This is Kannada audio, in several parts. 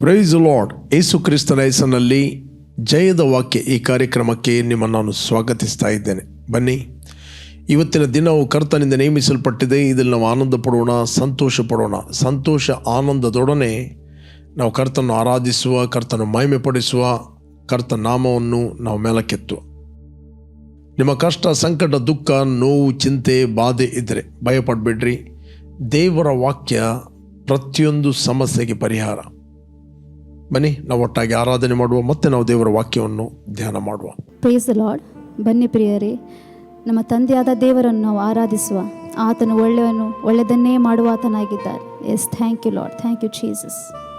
ಪ್ರೈಸ್ ಲಾರ್ಡ್ ಯೇಸು ಕ್ರಿಸ್ತನ ಹೆಸರಿನಲ್ಲಿ ಜಯದ ವಾಕ್ಯ ಈ ಕಾರ್ಯಕ್ರಮಕ್ಕೆ ನಿಮ್ಮನ್ನು ನಾನು ಸ್ವಾಗತಿಸ್ತಾ ಇದ್ದೇನೆ. ಬನ್ನಿ, ಇವತ್ತಿನ ದಿನವು ಕರ್ತನಿಂದ ನೇಮಿಸಲ್ಪಟ್ಟಿದೆ. ಇದರಲ್ಲಿ ನಾವು ಆನಂದ ಪಡೋಣ, ಸಂತೋಷ ಪಡೋಣ. ಸಂತೋಷ ಆನಂದದೊಡನೆ ನಾವು ಕರ್ತನ ಆರಾಧಿಸುವ, ಕರ್ತನ ಮಹಿಮೆ ಪಡಿಸುವ, ಕರ್ತ ನಾಮವನ್ನು ನಾವು ಮೇಲಕ್ಕೆತ್ತುವ. ನಿಮ್ಮ ಕಷ್ಟ, ಸಂಕಟ, ದುಃಖ, ನೋವು, ಚಿಂತೆ, ಬಾಧೆ ಇದ್ದರೆ ಭಯಪಡಬೇಡ್ರಿ. ದೇವರ ವಾಕ್ಯ ಪ್ರತಿಯೊಂದು ಸಮಸ್ಯೆಗೆ ಪರಿಹಾರ. ಬನ್ನಿ, ನಾವು ಒಟ್ಟಾಗಿ ಆರಾಧನೆ ಮಾಡುವ, ಮತ್ತೆ ನಾವು ದೇವರ ವಾಕ್ಯವನ್ನು ಧ್ಯಾನ ಮಾಡುವ. ಪ್ರೇಸ್ ಲಾರ್ಡ್ ಬನ್ನಿ ಪ್ರಿಯರೇ, ನಮ್ಮ ತಂದೆಯಾದ ದೇವರನ್ನು ನಾವು ಆರಾಧಿಸುವ. ಆತನು ಒಳ್ಳೆಯವನು, ಒಳ್ಳೆಯದನ್ನೇ ಮಾಡುವ ಆತನಾಗಿದ್ದಾರೆ. Yes thank you Lord thank you Jesus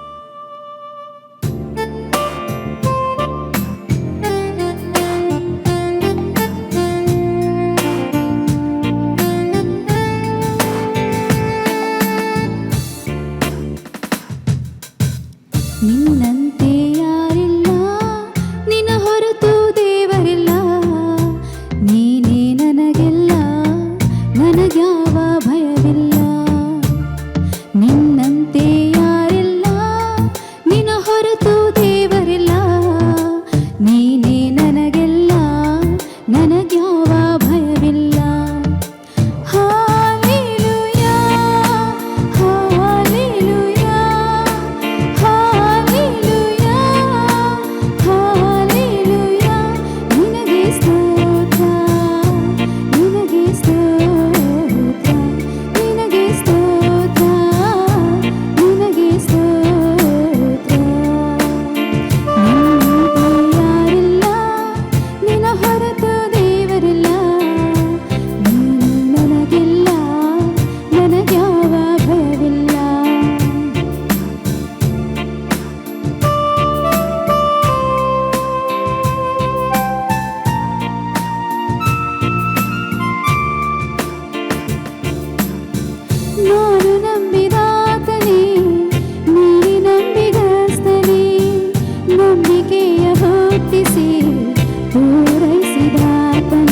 ಪೂರೈಸಿದಾತನೇ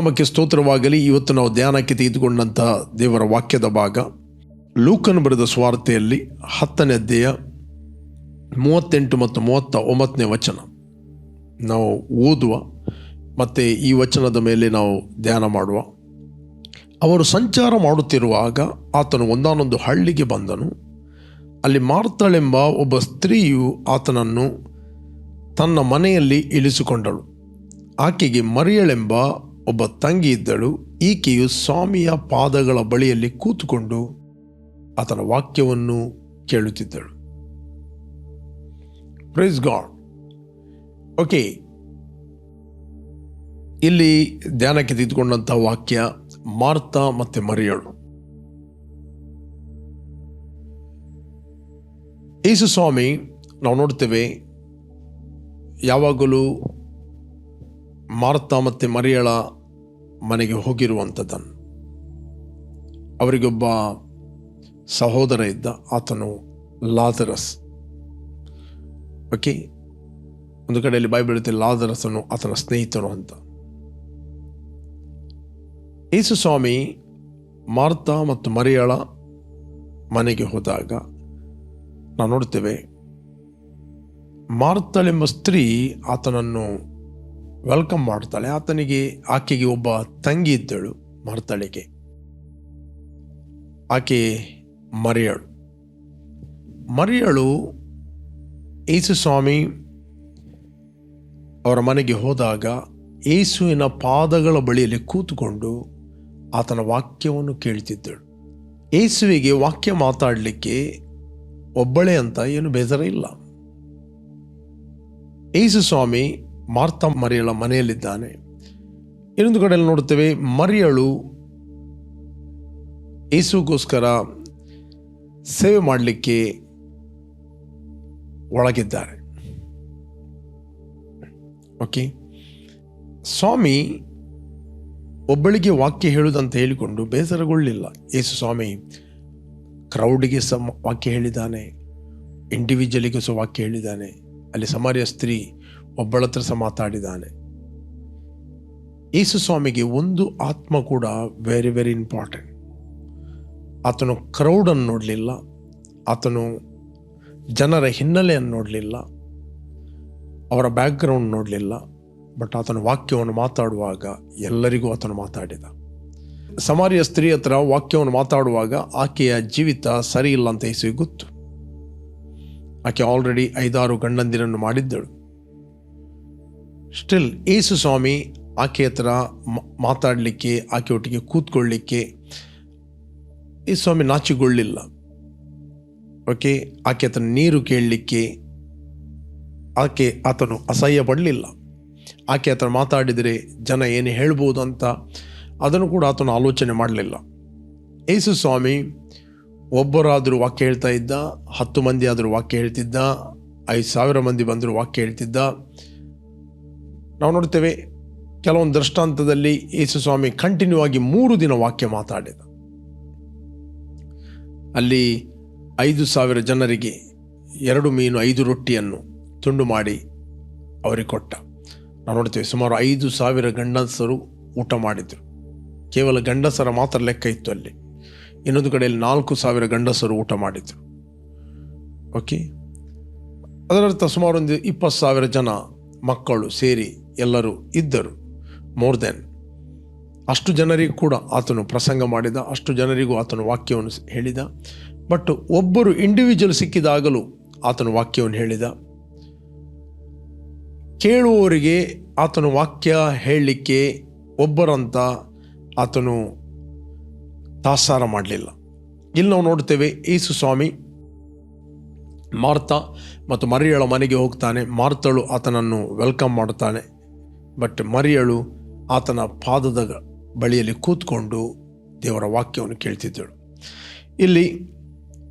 ನಾಮಕ್ಕೆ ಸ್ತೋತ್ರವಾಗಲಿ, ಇವತ್ತು ನಾವು ಧ್ಯಾನಕ್ಕೆ ತೆಗೆದುಕೊಂಡಂತಹ ದೇವರ ವಾಕ್ಯದ ಭಾಗ. ಲೂಕನ್ ಬರೆದ ಸ್ವಾರ್ಥೆಯಲ್ಲಿ ಹತ್ತನೇ ಅಧ್ಯಾಯ ಮೂವತ್ತೆಂಟು ಮತ್ತು ಮೂವತ್ತ ಒಂಬತ್ತನೇ ವಚನ. ನಾವು ಓದುವ ಮತ್ತು ಈ ವಚನದ ಮೇಲೆ ನಾವು ಧ್ಯಾನ ಮಾಡುವ. ಅವರು ಸಂಚಾರ ಮಾಡುತ್ತಿರುವಾಗ ಆತನು ಒಂದಾನೊಂದು ಹಳ್ಳಿಗೆ ಬಂದನು. ಅಲ್ಲಿ ಮಾರ್ತಳೆಂಬ ಒಬ್ಬ ಸ್ತ್ರೀಯು ಆತನನ್ನು ತನ್ನ ಮನೆಯಲ್ಲಿ ಇಳಿಸಿಕೊಂಡಳು. ಆಕೆಗೆ ಮರಿಯಳೆಂಬ ಒಬ್ಬ ತಂಗಿ ಇದ್ದಳು. ಈಕೆಯು ಸ್ವಾಮಿಯ ಪಾದಗಳ ಬಳಿಯಲ್ಲಿ ಕೂತುಕೊಂಡು ಆತನ ವಾಕ್ಯವನ್ನು ಕೇಳುತ್ತಿದ್ದಳು. ಪ್ರೈಸ್ ಗಾಡ್ ಓಕೆ ಇಲ್ಲಿ ಧ್ಯಾನಕ್ಕೆ ತೆಗೆದುಕೊಂಡಂಥ ವಾಕ್ಯ ಮಾರ್ತಾ ಮತ್ತೆ ಮರಿಯಳು. ಯೇಸು ಸ್ವಾಮಿ, ನಾವು ನೋಡ್ತೇವೆ ಯಾವಾಗಲೂ ಮಾರ್ತಾ ಮತ್ತು ಮರಿಯಳ ಮನೆಗೆ ಹೋಗಿರುವಂಥದ್ದನ್ನು. ಅವರಿಗೊಬ್ಬ ಸಹೋದರ ಇದ್ದ ಆತನು ಲಾದರಸ್. ಓಕೆ ಒಂದು ಕಡೆಯಲ್ಲಿ ಬಾಯಿ ಬೀಳುತ್ತೆ ಲಾದರಸನು ಆತನ ಸ್ನೇಹಿತನು ಅಂತ. ಯೇಸು ಸ್ವಾಮಿ ಮಾರ್ತಾ ಮತ್ತು ಮರಿಯಳ ಮನೆಗೆ ಹೋದಾಗ ನಾವು ನೋಡ್ತೇವೆ, ಮಾರ್ತಳೆಂಬ ಸ್ತ್ರೀ ಆತನನ್ನು ವೆಲ್ಕಮ್ ಮಾಡ್ತಾಳೆ. ಆತನಿಗೆ, ಆಕೆಗೆ ಒಬ್ಬ ತಂಗಿ ಇದ್ದಳು ಮರ್ತಳಿಗೆ. ಆಕೆ ಮರಿಯಳು. ಮರಿಯಳು ಯೇಸು ಸ್ವಾಮಿ ಅವರ ಮನೆಗೆ ಹೋದಾಗ ಯೇಸುವಿನ ಪಾದಗಳ ಬಳಿಯಲ್ಲಿ ಕೂತುಕೊಂಡು ಆತನ ವಾಕ್ಯವನ್ನು ಕೇಳ್ತಿದ್ದಳು. ಯೇಸುವಿಗೆ ವಾಕ್ಯ ಮಾತಾಡಲಿಕ್ಕೆ ಒಬ್ಬಳೇ ಅಂತ ಏನು ಬೇಸರ ಇಲ್ಲ. ಯೇಸು ಸ್ವಾಮಿ ಮಾರ್ತ ಮರಿಯಳ ಮನೆಯಲ್ಲಿದ್ದಾನೆ. ಇನ್ನೊಂದು ಕಡೆಯಲ್ಲಿ ನೋಡುತ್ತೇವೆ, ಮರಿಯಳು ಯೇಸುಗೋಸ್ಕರ ಸೇವೆ ಮಾಡಲಿಕ್ಕೆ ಒಳಗಿದ್ದಾರೆ. ಓಕೆ ಸ್ವಾಮಿ ಒಬ್ಬಳಿಗೆ ವಾಕ್ಯ ಹೇಳುವುದಂತ ಹೇಳಿಕೊಂಡು ಬೇಸರಗೊಳ್ಳಿಲ್ಲ. ಏಸು ಸ್ವಾಮಿ ಕ್ರೌಡಿಗೆ ಸಹ ವಾಕ್ಯ ಹೇಳಿದ್ದಾನೆ ಇಂಡಿವಿಜುವಲಿಗೆ ಸಹ ವಾಕ್ಯ ಹೇಳಿದ್ದಾನೆ. ಅಲ್ಲಿ ಸಮಾರ್ಯ ಸ್ತ್ರೀ ಒಬ್ಬಳ ಹತ್ರ ಸಹ ಮಾತಾಡಿದ್ದಾನೆ. ಯೇಸು ಸ್ವಾಮಿಗೆ ಒಂದು ಆತ್ಮ ಕೂಡ ವೆರಿ ವೆರಿ ಇಂಪಾರ್ಟೆಂಟ್ ಆತನು ಕ್ರೌಡನ್ನು ನೋಡಲಿಲ್ಲ. ಆತನು ಜನರ ಹಿನ್ನೆಲೆಯನ್ನು ನೋಡಲಿಲ್ಲ. ಅವರ ಬ್ಯಾಕ್ಗ್ರೌಂಡ್ ನೋಡಲಿಲ್ಲ. ಬಟ್ ಆತನ ವಾಕ್ಯವನ್ನು ಮಾತಾಡುವಾಗ ಎಲ್ಲರಿಗೂ ಆತನು ಮಾತಾಡಿದ. ಸಮಾರಿಯ ಸ್ತ್ರೀ ಹತ್ರ ವಾಕ್ಯವನ್ನು ಮಾತಾಡುವಾಗ ಆಕೆಯ ಜೀವಿತ ಸರಿ ಇಲ್ಲ ಅಂತ ಯೇಸುವಿಗೆ ಗೊತ್ತು. ಆಕೆ ಆಲ್ರೆಡಿ ಐದಾರು ಗಂಡಂದಿರನ್ನು ಮಾಡಿದ್ದಳು. ಸ್ಟಿಲ್ ಏಸು ಸ್ವಾಮಿ ಆಕೆ ಹತ್ರ ಮಾತಾಡಲಿಕ್ಕೆ, ಆಕೆ ಒಟ್ಟಿಗೆ ಕೂತ್ಕೊಳ್ಳಿಕ್ಕೆ ಈ ಸ್ವಾಮಿ ನಾಚಿಗೊಳ್ಳಿಲ್ಲ. ಓಕೆ ಆಕೆ ಹತ್ರ ನೀರು ಕೇಳಲಿಕ್ಕೆ ಆಕೆ ಆತನು ಅಸಹ್ಯ ಪಡಲಿಲ್ಲ. ಆಕೆ ಹತ್ರ ಮಾತಾಡಿದರೆ ಜನ ಏನು ಹೇಳ್ಬೋದು ಅಂತ ಅದನ್ನು ಕೂಡ ಆತನು ಆಲೋಚನೆ ಮಾಡಲಿಲ್ಲ. ಏಸು ಸ್ವಾಮಿ ಒಬ್ಬರಾದರೂ ವಾಕ್ಯ ಹೇಳ್ತಾ ಇದ್ದ, ಹತ್ತು ಮಂದಿ ಆದರೂ ವಾಕ್ಯ ಹೇಳ್ತಿದ್ದ, ಐದು ಸಾವಿರ ಮಂದಿ ಬಂದರೂ ವಾಕ್ಯ ಹೇಳ್ತಿದ್ದ ನಾವು ನೋಡ್ತೇವೆ ಕೆಲವೊಂದು ದೃಷ್ಟಾಂತದಲ್ಲಿ ಯೇಸು ಸ್ವಾಮಿ ಕಂಟಿನ್ಯೂ ಆಗಿ ಮೂರು ದಿನ ವಾಕ್ಯ ಮಾತಾಡಿದ. ಅಲ್ಲಿ ಐದು ಸಾವಿರ ಜನರಿಗೆ ಎರಡು ಮೀನು, ಐದು ರೊಟ್ಟಿಯನ್ನು ತುಂಡು ಮಾಡಿ ಅವರಿಗೆ ಕೊಟ್ಟ. ನಾವು ನೋಡ್ತೇವೆ ಸುಮಾರು ಐದು ಸಾವಿರ ಗಂಡಸರು ಊಟ ಮಾಡಿದರು. ಕೇವಲ ಗಂಡಸರ ಮಾತ್ರ ಲೆಕ್ಕ ಇತ್ತು ಅಲ್ಲಿ. ಇನ್ನೊಂದು ಕಡೆಯಲ್ಲಿ ನಾಲ್ಕು ಸಾವಿರ ಗಂಡಸರು ಊಟ ಮಾಡಿದರು. ಓಕೆ ಅದರರ್ಥ ಸುಮಾರು ಒಂದು ಇಪ್ಪತ್ತು ಸಾವಿರ ಜನ ಮಕ್ಕಳು ಸೇರಿ ಎಲ್ಲರೂ ಇದ್ದರು. ಮೋರ್ ದೆನ್ ಅಷ್ಟು ಜನರಿಗೂ ಕೂಡ ಆತನು ಪ್ರಸಂಗ ಮಾಡಿದ, ಅಷ್ಟು ಜನರಿಗೂ ಆತನು ವಾಕ್ಯವನ್ನು ಹೇಳಿದ. ಬಟ್ ಒಬ್ಬರು ಇಂಡಿವಿಜುವಲ್ ಸಿಕ್ಕಿದಾಗಲೂ ಆತನು ವಾಕ್ಯವನ್ನು ಹೇಳಿದ. ಕೇಳುವವರಿಗೆ ಆತನು ವಾಕ್ಯ ಹೇಳಲಿಕ್ಕೆ ಒಬ್ಬರಂತ ಆತನು ತಾಸಾರ ಮಾಡಲಿಲ್ಲ. ಇಲ್ಲಿ ನಾವು ನೋಡ್ತೇವೆ ಯೇಸು ಸ್ವಾಮಿ ಮಾರ್ತ ಮತ್ತು ಮರಿಯಳ ಮನೆಗೆ ಹೋಗ್ತಾನೆ. ಮಾರ್ತಳು ಆತನನ್ನು ವೆಲ್ಕಮ್ ಮಾಡುತ್ತಾನೆ. ಬಟ್ ಮರಿಯಳು ಆತನ ಪಾದದ ಬಳಿಯಲ್ಲಿ ಕೂತ್ಕೊಂಡು ದೇವರ ವಾಕ್ಯವನ್ನು ಕೇಳ್ತಿದ್ದಳು. ಇಲ್ಲಿ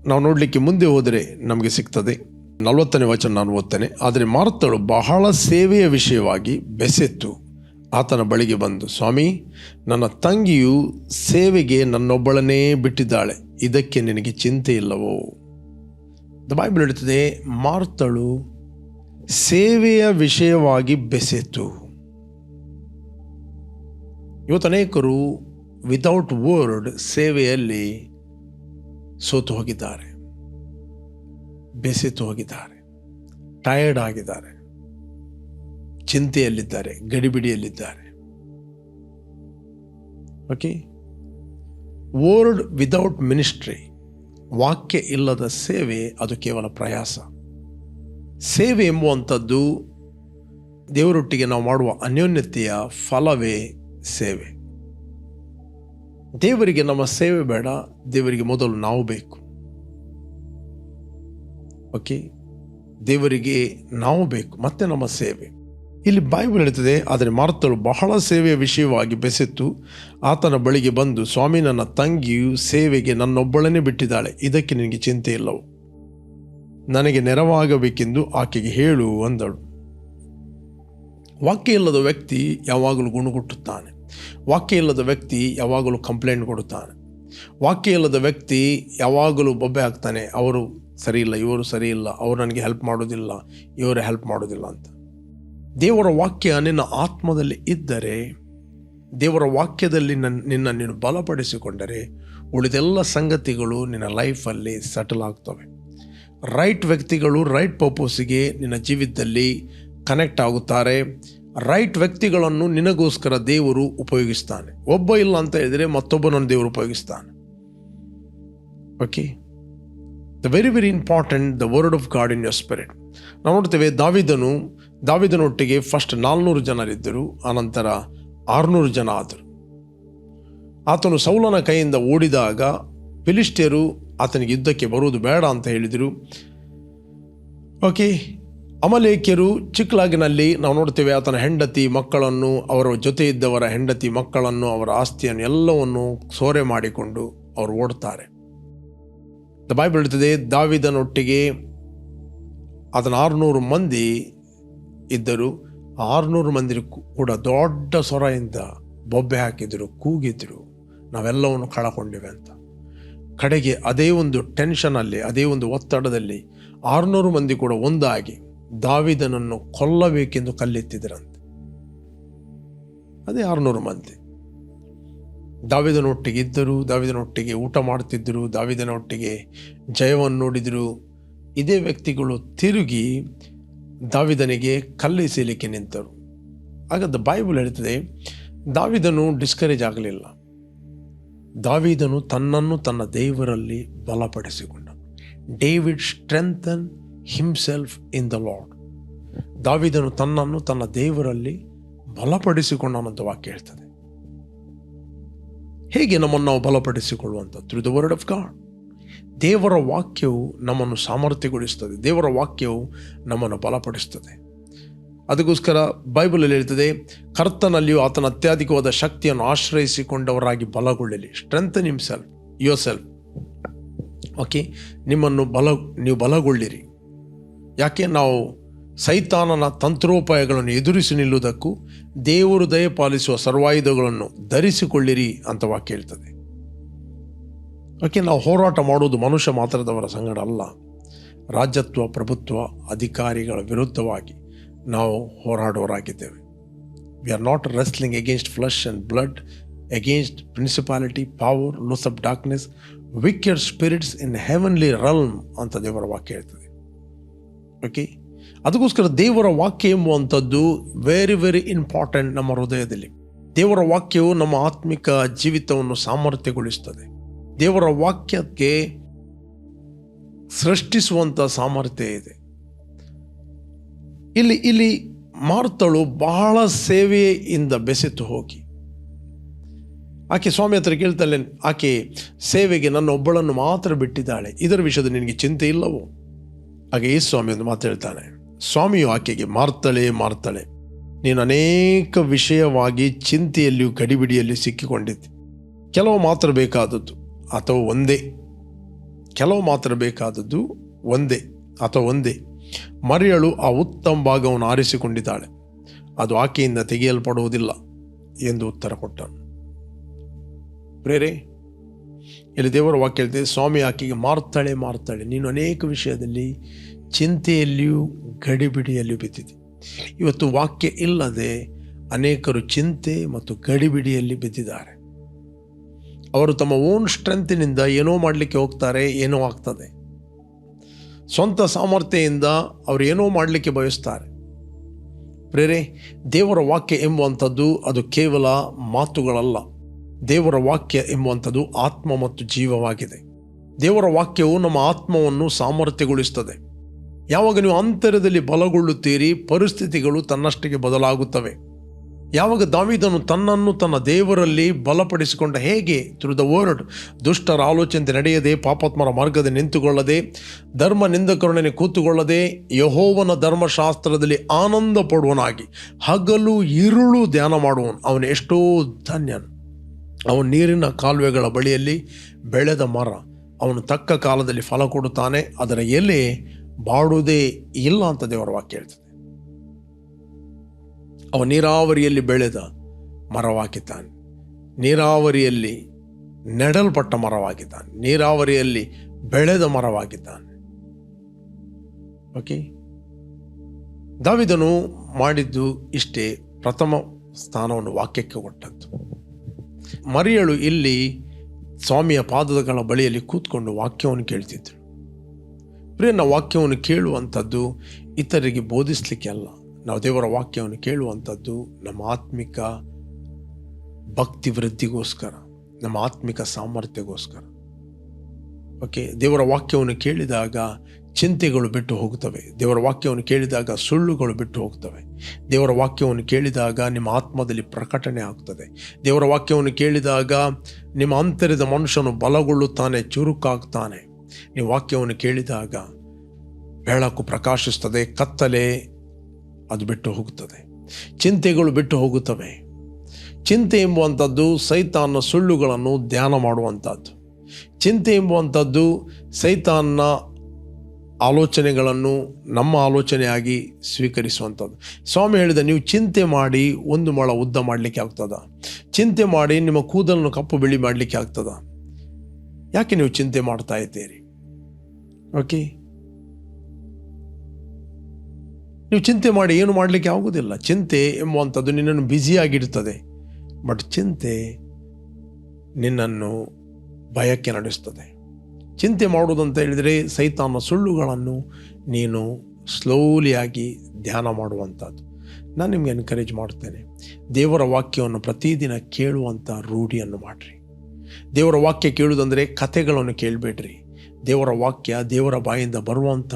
ನಾವು ನೋಡಲಿಕ್ಕೆ ಮುಂದೆ ಹೋದರೆ ನಮಗೆ ಸಿಗ್ತದೆ. ನಲವತ್ತನೇ ವಚನ ನಾನು ಓದ್ತೇನೆ ಆದರೆ ಮಾರ್ತಳು ಬಹಳ ಸೇವೆಯ ವಿಷಯವಾಗಿ ಬೆಸೆತ್ತು. ಆತನ ಬಳಿಗೆ ಬಂದು, ಸ್ವಾಮಿ, ನನ್ನ ತಂಗಿಯು ಸೇವೆಗೆ ನನ್ನೊಬ್ಬಳನ್ನೇ ಬಿಟ್ಟಿದ್ದಾಳೆ. ಇದಕ್ಕೆ ನಿನಗೆ ಚಿಂತೆ ಇಲ್ಲವೋ? ದ ಬೈಬಲ್ ಹೇಳುತ್ತದೆ ಮಾರ್ತಳು ಸೇವೆಯ ವಿಷಯವಾಗಿ ಬೆಸೆತು ಇವತ್ತು ಅನೇಕರು ವಿಥೌಟ್ ವರ್ಡ್ ಸೇವೆಯಲ್ಲಿ ಸೋತು ಹೋಗಿದ್ದಾರೆ, ಬೆಸೆತು ಹೋಗಿದ್ದಾರೆ ಟಯರ್ಡ್ ಆಗಿದ್ದಾರೆ, ಚಿಂತೆಯಲ್ಲಿದ್ದಾರೆ, ಗಡಿಬಿಡಿಯಲ್ಲಿದ್ದಾರೆ. ಓಕೆ ವರ್ಡ್ ವಿದೌಟ್ ಮಿನಿಸ್ಟ್ರಿ ವಾಕ್ಯ ಇಲ್ಲದ ಸೇವೆ ಅದು ಕೇವಲ ಪ್ರಯಾಸ. ಸೇವೆ ಎಂಬುವಂಥದ್ದು ದೇವರೊಟ್ಟಿಗೆ ನಾವು ಮಾಡುವ ಅನ್ಯೋನ್ಯತೆಯ ಫಲವೇ ಸೇವೆ. ದೇವರಿಗೆ ನಮ್ಮ ಸೇವೆ ಬೇಡ, ದೇವರಿಗೆ ಮೊದಲು ನಾವು ಬೇಕು. ಓಕೆ ದೇವರಿಗೆ ನಾವು ಬೇಕು, ಮತ್ತೆ ನಮ್ಮ ಸೇವೆ. ಇಲ್ಲಿ ಬೈಬಲ್ ಹೇಳ್ತದೆ, ಆದರೆ ಮಾರ್ತಳು ಬಹಳ ಸೇವೆಯ ವಿಷಯವಾಗಿ ಬೆಸೆತ್ತು, ಆತನ ಬಳಿಗೆ ಬಂದು, ಸ್ವಾಮಿ, ನನ್ನ ತಂಗಿಯು ಸೇವೆಗೆ ನನ್ನೊಬ್ಬಳನ್ನೇ ಬಿಟ್ಟಿದ್ದಾಳೆ, ಇದಕ್ಕೆ ನಿನಗೆ ಚಿಂತೆ ಇಲ್ಲವು. ನನಗೆ ನೆರವಾಗಬೇಕೆಂದು ಆಕೆಗೆ ಹೇಳು ಅಂದಳು. ವಾಕ್ಯ ಇಲ್ಲದ ವ್ಯಕ್ತಿ ಯಾವಾಗಲೂ ಗುಣಗುಟ್ಟುತ್ತಾನೆ. ವಾಕ್ಯ ಇಲ್ಲದ ವ್ಯಕ್ತಿ ಯಾವಾಗಲೂ ಕಂಪ್ಲೇಂಟ್ ಕೊಡುತ್ತಾನೆ. ವಾಕ್ಯ ಇಲ್ಲದ ವ್ಯಕ್ತಿ ಯಾವಾಗಲೂ ಬೊಬ್ಬೆ ಹಾಕ್ತಾನೆ, ಅವರು ಸರಿ ಇಲ್ಲ ಇವರು ಸರಿ ಇಲ್ಲ ಅವರು ನನಗೆ ಹೆಲ್ಪ್ ಮಾಡೋದಿಲ್ಲ, ಇವರು ಹೆಲ್ಪ್ ಮಾಡೋದಿಲ್ಲ ಅಂತ. ದೇವರ ವಾಕ್ಯ ನಿನ್ನ ಆತ್ಮದಲ್ಲಿ ಇದ್ದರೆ, ದೇವರ ವಾಕ್ಯದಲ್ಲಿ ನನ್ನ ನಿನ್ನ ನೀನು ಬಲಪಡಿಸಿಕೊಂಡರೆ ಉಳಿದೆಲ್ಲ ಸಂಗತಿಗಳು ನಿನ್ನ ಲೈಫಲ್ಲಿ ಸೆಟಲ್ ಆಗ್ತವೆ. ರೈಟ್ ವ್ಯಕ್ತಿಗಳು ರೈಟ್ ಪರ್ಪೋಸಿಗೆ ನಿನ್ನ ಜೀವಿತದಲ್ಲಿ ಕನೆಕ್ಟ್ ಆಗುತ್ತಾರೆ. ರೈಟ್ ವ್ಯಕ್ತಿಗಳನ್ನು ನಿನಗೋಸ್ಕರ ದೇವರು ಉಪಯೋಗಿಸ್ತಾನೆ. ಒಬ್ಬ ಇಲ್ಲ ಅಂತ ಹೇಳಿದರೆ ಮತ್ತೊಬ್ಬನನ್ನು ದೇವರು ಉಪಯೋಗಿಸ್ತಾನೆ. Okay the very very important the word of God in your spirit ನಾವು ನೋಡ್ತೇವೆ, ದಾವಿದನು, ದಾವಿದನೊಟ್ಟಿಗೆ ಫಸ್ಟ್ ನಾಲ್ನೂರು ಜನರಿದ್ದರು, ಆನಂತರ ಆರುನೂರು ಜನ ಆದರು. ಆತನು ಸೌಲನ ಕೈಯಿಂದ ಓಡಿದಾಗ ಫಿಲಿಸ್ಟಿಯರು ಆತನಿಗೆ ಯುದ್ಧಕ್ಕೆ ಬರುವುದು ಬೇಡ ಅಂತ ಹೇಳಿದರು. ಓಕೆ ಅಮಲೇಖ್ಯರು ಚಿಕ್ಕಲಾಗಿನಲ್ಲಿ ನಾವು ನೋಡ್ತೇವೆ ಆತನ ಹೆಂಡತಿ ಮಕ್ಕಳನ್ನು, ಅವರ ಜೊತೆ ಇದ್ದವರ ಹೆಂಡತಿ ಮಕ್ಕಳನ್ನು, ಅವರ ಆಸ್ತಿಯನ್ನು ಎಲ್ಲವನ್ನು ಸೋರೆ ಮಾಡಿಕೊಂಡು ಅವರು ಓಡ್ತಾರೆ. ದ ಬೈಬಲ್ ಹೇಳ್ತದೆ, ದಾವಿದನೊಟ್ಟಿಗೆ ಅದನ್ನು ಆರುನೂರು ಮಂದಿ ಇದ್ದರು. ಆರುನೂರು ಮಂದಿ ಕೂಡ ದೊಡ್ಡ ಸ್ವರದಿಂದ ಬೊಬ್ಬೆ ಹಾಕಿದರು, ಕೂಗಿದ್ರು. ನಾವೆಲ್ಲವನ್ನು ಕಳಕೊಂಡಿವೆ ಅಂತ. ಕಡೆಗೆ ಅದೇ ಒಂದು ಟೆನ್ಷನಲ್ಲಿ ಅದೇ ಒಂದು ಒತ್ತಡದಲ್ಲಿ ಆರುನೂರು ಮಂದಿ ಕೂಡ ಒಂದಾಗಿ ದಾವಿದನನ್ನು ಕೊಲ್ಲಬೇಕೆಂದು ಕಲ್ಲೆತ್ತಿದರಂತೆ ಅದೇ ಆರುನೂರು ಮಂದಿ. ದಾವಿದನೊಟ್ಟಿಗೆ ಇದ್ದರು, ದಾವಿದನೊಟ್ಟಿಗೆ ಊಟ ಮಾಡ್ತಿದ್ದರು ದಾವಿದನೊಟ್ಟಿಗೆ ಜಯವನ್ನು ನೋಡಿದರು. ಇದೇ ವ್ಯಕ್ತಿಗಳು ತಿರುಗಿ ದಾವಿದನಿಗೆ ಕಲ್ಲೆಸೆಯಲಿಕ್ಕೆ ನಿಂತರು. ಆಗ ದ ಬೈಬಲ್ ಹೇಳ್ತದೆ, ದಾವಿದನು ಡಿಸ್ಕರೇಜ್ ಆಗಲಿಲ್ಲ. ದಾವಿದನು ತನ್ನನ್ನು ತನ್ನ ದೇವರಲ್ಲಿ ಬಲಪಡಿಸಿಕೊಂಡ. David strengthen himself in the Lord ದಾವಿದನು ತನ್ನನ್ನು ತನ್ನ ದೇವರಲ್ಲಿ ಬಲಪಡಿಸಿಕೊಂಡನಂತ ವಾಕ್ಯ ಹೇಳ್ತದೆ. ಹೇಗೆ ನಮ್ಮನ್ನು ನಾವು ಬಲಪಡಿಸಿಕೊಳ್ಳುವಂಥ through the word of God ದೇವರ ವಾಕ್ಯವು ನಮ್ಮನ್ನು ಸಾಮರ್ಥ್ಯಗೊಳಿಸುತ್ತದೆ ದೇವರ ವಾಕ್ಯವು ನಮ್ಮನ್ನು ಬಲಪಡಿಸ್ತದೆ. ಅದಕ್ಕೋಸ್ಕರ ಬೈಬಲಲ್ಲಿ ಹೇಳ್ತದೆ, ಕರ್ತನಲ್ಲಿಯೂ ಆತನ ಅತ್ಯಾಧಿಕವಾದ ಶಕ್ತಿಯನ್ನು ಆಶ್ರಯಿಸಿಕೊಂಡವರಾಗಿ ಬಲಗೊಳ್ಳಲಿ. Strengthen himself yourself okay ನಿಮ್ಮನ್ನು ಬಲ, ನೀವು ಬಲಗೊಳ್ಳಿರಿ. ಯಾಕೆ ನಾವು ಸೈತಾನನ ತಂತ್ರೋಪಾಯಗಳನ್ನು ಎದುರಿಸಿ ನಿಲ್ಲುವುದಕ್ಕೂ ದೇವರು ದಯಪಾಲಿಸುವ ಸರ್ವಾಯುಧಗಳನ್ನು ಧರಿಸಿಕೊಳ್ಳಿರಿ ಅಂತ ವಾಕ್ಯ ಹೇಳ್ತದೆ. ಯಾಕೆ ನಾವು ಹೋರಾಟ ಮಾಡುವುದು ಮನುಷ್ಯ ಮಾತ್ರದವರ ಸಂಗಡ ಅಲ್ಲ. ರಾಜ್ಯತ್ವ, ಪ್ರಭುತ್ವ, ಅಧಿಕಾರಿಗಳ ವಿರುದ್ಧವಾಗಿ ನಾವು ಹೋರಾಡುವರಾಗಿದ್ದೇವೆ we are not wrestling against flesh and blood against principality power rulers of darkness wicked spirits in heavenly realm ಅಂತ ದೇವರ ವಾಕ್ಯ ಹೇಳ್ತದೆ. ಓಕೆ ಅದಕ್ಕೋಸ್ಕರ ದೇವರ ವಾಕ್ಯ ಎಂಬುವಂಥದ್ದು ವೆರಿ ವೆರಿ ಇಂಪಾರ್ಟೆಂಟ್ ನಮ್ಮ ಹೃದಯದಲ್ಲಿ. ದೇವರ ವಾಕ್ಯವು ನಮ್ಮ ಆತ್ಮಿಕ ಜೀವಿತವನ್ನು ಸಾಮರ್ಥ್ಯಗೊಳಿಸ್ತದೆ. ದೇವರ ವಾಕ್ಯಕ್ಕೆ ಸೃಷ್ಟಿಸುವಂಥ ಸಾಮರ್ಥ್ಯ ಇದೆ. ಇಲ್ಲಿ ಇಲ್ಲಿ ಮಾರ್ತಳು ಬಹಳ ಸೇವೆಯಿಂದ ಬೆಸೆತು ಹೋಗಿ. ಆಕೆ ಸ್ವಾಮಿ ಹತ್ರ ಕೇಳ್ತಾಳೆ, ಆಕೆ ಸೇವೆಗೆ ನನ್ನ ಒಬ್ಬಳನ್ನು ಮಾತ್ರ ಬಿಟ್ಟಿದ್ದಾಳೆ. ಇದರ ವಿಷಯದ ನಿನಗೆ ಚಿಂತೆ ಇಲ್ಲವೋ? ಹಾಗೆ ಈ ಸ್ವಾಮಿ ಒಂದು ಮಾತು ಹೇಳ್ತಾನೆ, ಸ್ವಾಮಿಯು ಆಕೆಗೆ, ಮಾರ್ತಳೆ ಮಾರ್ತಳೆ, ನೀನು ಅನೇಕ ವಿಷಯವಾಗಿ ಚಿಂತೆಯಲ್ಲಿಯೂ ಗಡಿಬಿಡಿಯಲ್ಲಿ ಸಿಕ್ಕಿಕೊಂಡಿದ್ದೆ. ಕೆಲವು ಮಾತ್ರ ಬೇಕಾದದ್ದು ಅಥವಾ ಒಂದೇ, ಕೆಲವು ಮಾತ್ರ ಬೇಕಾದದ್ದು ಒಂದೇ ಅಥವಾ ಒಂದೇ. ಮರಿಯಳು ಆ ಉತ್ತಮ ಭಾಗವನ್ನು ಆರಿಸಿಕೊಂಡಿದ್ದಾಳೆ. ಅದು ಆಕೆಯಿಂದ ತೆಗೆಯಲ್ಪಡುವುದಿಲ್ಲ ಎಂದು ಉತ್ತರ ಕೊಟ್ಟನು. ಪ್ರೇರೆ ಇಲ್ಲಿ ದೇವರ ವಾಕ್ಯ ಹೇಳ್ತೀವಿ ಸ್ವಾಮಿ ಆಕೆಗೆ ಮಾರ್ತಾಳೆ ಮಾರ್ತಾಳೆ. ನೀನು ಅನೇಕ ವಿಷಯದಲ್ಲಿ ಚಿಂತೆಯಲ್ಲಿಯೂ ಗಡಿಬಿಡಿಯಲ್ಲಿಯೂ ಬಿದ್ದಿದೆ. ಇವತ್ತು ವಾಕ್ಯ ಇಲ್ಲದೆ ಅನೇಕರು ಚಿಂತೆ ಮತ್ತು ಗಡಿಬಿಡಿಯಲ್ಲಿ ಬಿದ್ದಿದ್ದಾರೆ. ಅವರು ತಮ್ಮ ಓನ್ ಸ್ಟ್ರೆಂತ್ನಿಂದ ಏನೋ ಮಾಡಲಿಕ್ಕೆ ಹೋಗ್ತಾರೆ, ಏನೋ ಆಗ್ತದೆ. ಸ್ವಂತ ಸಾಮರ್ಥ್ಯದಿಂದ ಅವರು ಏನೋ ಮಾಡಲಿಕ್ಕೆ ಬಯಸ್ತಾರೆ. ಪ್ರೇರೆ, ದೇವರ ವಾಕ್ಯ ಎಂಬುವಂಥದ್ದು ಅದು ಕೇವಲ ಮಾತುಗಳಲ್ಲ. ದೇವರ ವಾಕ್ಯ ಎಂಬುವಂಥದ್ದು ಆತ್ಮ ಮತ್ತು ಜೀವವಾಗಿದೆ. ದೇವರ ವಾಕ್ಯವು ನಮ್ಮ ಆತ್ಮವನ್ನು ಸಾಮರ್ಥ್ಯಗೊಳಿಸುತ್ತದೆ. ಯಾವಾಗ ನೀವು ಅಂತರದಲ್ಲಿ ಬಲಗೊಳ್ಳುತ್ತೀರಿ, ಪರಿಸ್ಥಿತಿಗಳು ತನ್ನಷ್ಟಿಗೆ ಬದಲಾಗುತ್ತವೆ. ಯಾವಾಗ ದಾವಿದನು ತನ್ನನ್ನು ತನ್ನ ದೇವರಲ್ಲಿ ಬಲಪಡಿಸಿಕೊಂಡ ಹೇಗೆ ತ್ರೂ ದ ವರ್ಡ್ ದುಷ್ಟರ ಆಲೋಚನೆ ನಡೆಯದೆ, ಪಾಪಾತ್ಮರ ಮಾರ್ಗದ ನಿಂತುಕೊಳ್ಳದೆ, ಧರ್ಮ ನಿಂದಕರುಣನೆ ಕೂತುಕೊಳ್ಳದೆ, ಯಹೋವನ ಧರ್ಮಶಾಸ್ತ್ರದಲ್ಲಿ ಆನಂದ ಪಡುವನಾಗಿ ಹಗಲು ಇರುಳು ಧ್ಯಾನ ಮಾಡುವನು. ಅವನು ಎಷ್ಟೋ ಧನ್ಯನು. ಅವನು ನೀರಿನ ಕಾಲುವೆಗಳ ಬಳಿಯಲ್ಲಿ ಬೆಳೆದ ಮರ. ಅವನು ತಕ್ಕ ಕಾಲದಲ್ಲಿ ಫಲ ಕೊಡುತ್ತಾನೆ, ಅದರ ಎಲೆ ಬಾಡುವುದೇ ಇಲ್ಲ ಅಂತ ದೇವರ ವಾಕ್ಯ ಹೇಳ್ತದೆ. ಅವ ನೀರಾವರಿಯಲ್ಲಿ ಬೆಳೆದ ಮರವಾಗಿದ್ದಾನೆ. ನೀರಾವರಿಯಲ್ಲಿ ನೆಡಲ್ಪಟ್ಟ ಮರವಾಗಿದ್ದಾನೆ. ನೀರಾವರಿಯಲ್ಲಿ ಬೆಳೆದ ಮರವಾಗಿದ್ದಾನೆ. ಓಕೆ ದಾವಿದನು ಮಾಡಿದ್ದು ಇಷ್ಟೇ ಪ್ರಥಮ ಸ್ಥಾನವನ್ನು ವಾಕ್ಯಕ್ಕೆ ಕೊಟ್ಟದ್ದು. ಮರಿಯಳು ಇಲ್ಲಿ ಸ್ವಾಮಿಯ ಪಾದಗಳ ಬಳಿಯಲ್ಲಿ ಕೂತ್ಕೊಂಡು ವಾಕ್ಯವನ್ನು ಕೇಳ್ತಿದ್ದಳು ಪ್ರಿಯ ನಾವು ವಾಕ್ಯವನ್ನು ಕೇಳುವಂಥದ್ದು ಇತರರಿಗೆ ಬೋಧಿಸಲಿಕ್ಕೆ ಅಲ್ಲ. ನಾವು ದೇವರ ವಾಕ್ಯವನ್ನು ಕೇಳುವಂಥದ್ದು ನಮ್ಮ ಆತ್ಮಿಕ ಭಕ್ತಿ ವೃದ್ಧಿಗೋಸ್ಕರ ನಮ್ಮ ಆತ್ಮಿಕ ಸಾಮರ್ಥ್ಯಗೋಸ್ಕರ ಓಕೆ ದೇವರ ವಾಕ್ಯವನ್ನು ಕೇಳಿದಾಗ ಚಿಂತೆಗಳು ಬಿಟ್ಟು ಹೋಗುತ್ತವೆ ದೇವರ ವಾಕ್ಯವನ್ನು ಕೇಳಿದಾಗ ಸುಳ್ಳುಗಳು ಬಿಟ್ಟು ಹೋಗ್ತವೆ. ದೇವರ ವಾಕ್ಯವನ್ನು ಕೇಳಿದಾಗ ನಿಮ್ಮ ಆತ್ಮದಲ್ಲಿ ಪ್ರಕಟಣೆ ಆಗ್ತದೆ. ದೇವರ ವಾಕ್ಯವನ್ನು ಕೇಳಿದಾಗ ನಿಮ್ಮ ಅಂತರದ ಮನುಷ್ಯನು ಬಲಗೊಳ್ಳುತ್ತಾನೆ, ಚುರುಕಾಗ್ತಾನೆ. ನೀವು ವಾಕ್ಯವನ್ನು ಕೇಳಿದಾಗ ಬೆಳಕು ಪ್ರಕಾಶಿಸ್ತದೆ, ಕತ್ತಲೆ ಅದು ಬಿಟ್ಟು ಹೋಗುತ್ತದೆ ಚಿಂತೆಗಳು ಬಿಟ್ಟು ಹೋಗುತ್ತವೆ. ಚಿಂತೆ ಎಂಬುವಂಥದ್ದು ಸೈತಾನ್ನ ಸುಳ್ಳುಗಳನ್ನು ಧ್ಯಾನ ಮಾಡುವಂಥದ್ದು. ಚಿಂತೆ ಎಂಬುವಂಥದ್ದು ಸೈತಾನ್ನ ಆಲೋಚನೆಗಳನ್ನು ನಮ್ಮ ಆಲೋಚನೆಯಾಗಿ ಸ್ವೀಕರಿಸುವಂಥದ್ದು. ಸ್ವಾಮಿ ಹೇಳಿದ ನೀವು ಚಿಂತೆ ಮಾಡಿ ಒಂದು ಮೊಳ ಉದ್ದ ಮಾಡಲಿಕ್ಕೆ ಆಗ್ತದ. ಚಿಂತೆ ಮಾಡಿ ನಿಮ್ಮ ಕೂದಲನ್ನು ಕಪ್ಪು ಬಿಳಿ ಮಾಡಲಿಕ್ಕೆ ಆಗ್ತದ. ಯಾಕೆ ನೀವು ಚಿಂತೆ ಮಾಡ್ತಾ ಇದ್ದೀರಿ? ಓಕೆ ನೀವು ಚಿಂತೆ ಮಾಡಿ ಏನು ಮಾಡಲಿಕ್ಕೆ ಆಗುವುದಿಲ್ಲ ಚಿಂತೆ ಎಂಬುವಂಥದ್ದು ನಿನ್ನನ್ನು ಬ್ಯುಸಿಯಾಗಿಡ್ತದೆ ಬಟ್ ಚಿಂತೆ ನಿನ್ನನ್ನು ಭಯಕ್ಕೆ ನಡೆಸ್ತದೆ. ಚಿಂತೆ ಮಾಡುವುದಂತ ಹೇಳಿದರೆ ಸೈತಾನ ಸುಳ್ಳುಗಳನ್ನು ನೀನು ಸ್ಲೋಲಿಯಾಗಿ ಧ್ಯಾನ ಮಾಡುವಂಥದ್ದು. ನಾನು ನಿಮಗೆ ಎನ್ಕರೇಜ್ ಮಾಡ್ತೇನೆ. ದೇವರ ವಾಕ್ಯವನ್ನು ಪ್ರತಿದಿನ ಕೇಳುವಂಥ ರೂಢಿಯನ್ನು ಮಾಡಿರಿ. ದೇವರ ವಾಕ್ಯ ಕೇಳುವುದಂದರೆ ಕಥೆಗಳನ್ನು ಕೇಳಬೇಡ್ರಿ. ದೇವರ ವಾಕ್ಯ ದೇವರ ಬಾಯಿಂದ ಬರುವಂಥ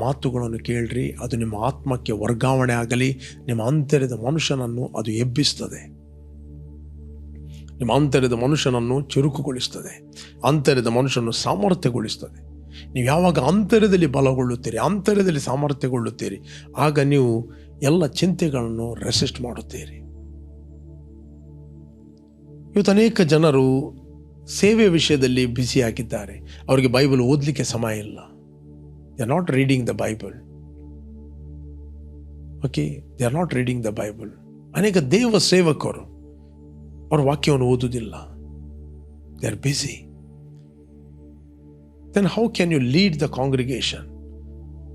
ಮಾತುಗಳನ್ನು ಕೇಳ್ರಿ. ಅದು ನಿಮ್ಮ ಆತ್ಮಕ್ಕೆ ವರ್ಗಾವಣೆ ಆಗಲಿ, ನಿಮ್ಮ ಅಂತರ್ಯದ ಮನುಷ್ಯನನ್ನು ಅದು ಎಬ್ಬಿಸ್ತದೆ. ನಿಮ್ಮ ಅಂತರ್ಯದ ಮನುಷ್ಯನನ್ನು ಚುರುಕುಗೊಳಿಸ್ತದೆ ಅಂತರ್ಯದ ಮನುಷ್ಯನನ್ನು ಸಾಮರ್ಥ್ಯಗೊಳಿಸ್ತದೆ. ನೀವು ಯಾವಾಗ ಅಂತರ್ಯದಲ್ಲಿ ಬಲಗೊಳ್ಳುತ್ತೀರಿ ಅಂತರ್ಯದಲ್ಲಿ ಸಾಮರ್ಥ್ಯಗೊಳ್ಳುತ್ತೀರಿ, ಆಗ ನೀವು ಎಲ್ಲ ಚಿಂತೆಗಳನ್ನು ರೆಸಿಸ್ಟ್ ಮಾಡುತ್ತೀರಿ. ಇವತ್ತು ಅನೇಕ ಜನರು ಸೇವೆ ವಿಷಯದಲ್ಲಿ ಬ್ಯುಸಿ ಆಗಿದ್ದಾರೆ. ಅವರಿಗೆ ಬೈಬಲ್ ಓದಲಿಕ್ಕೆ ಸಮಯ ಇಲ್ಲ. They are not reading the Bible okay they are not reading the Bible ಅನೇಕ ದೇವ ಸೇವಕರು ಅವರ ವಾಕ್ಯವನ್ನು ಓದುವುದಿಲ್ಲ. They are busy then how can you lead the congregation